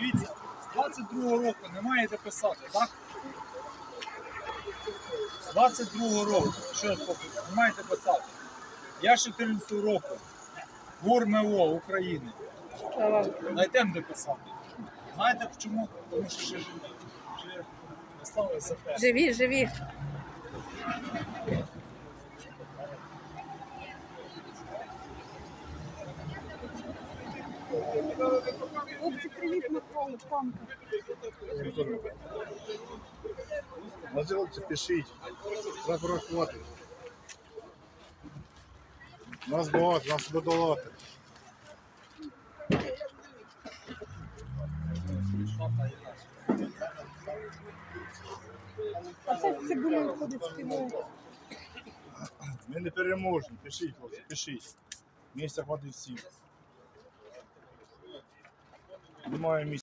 Дивіться, з 22-го року не маєте писати, так? З 22-го року, що не маєте писати. Я з 14-го року. ГУР МО України. Знайдемо де писати. Знаєте чому? Тому що ще живі. Те. Живі, живі. Хлопці, привіт, Микола, Томка. Називайте, пишіть. Треба порахувати. Нас багато, нас додавати. А це з цибулею виходить співою. Ми не переможемо. Пишіть, хлопці, пишіть. Місця хватить всім. Немає місця.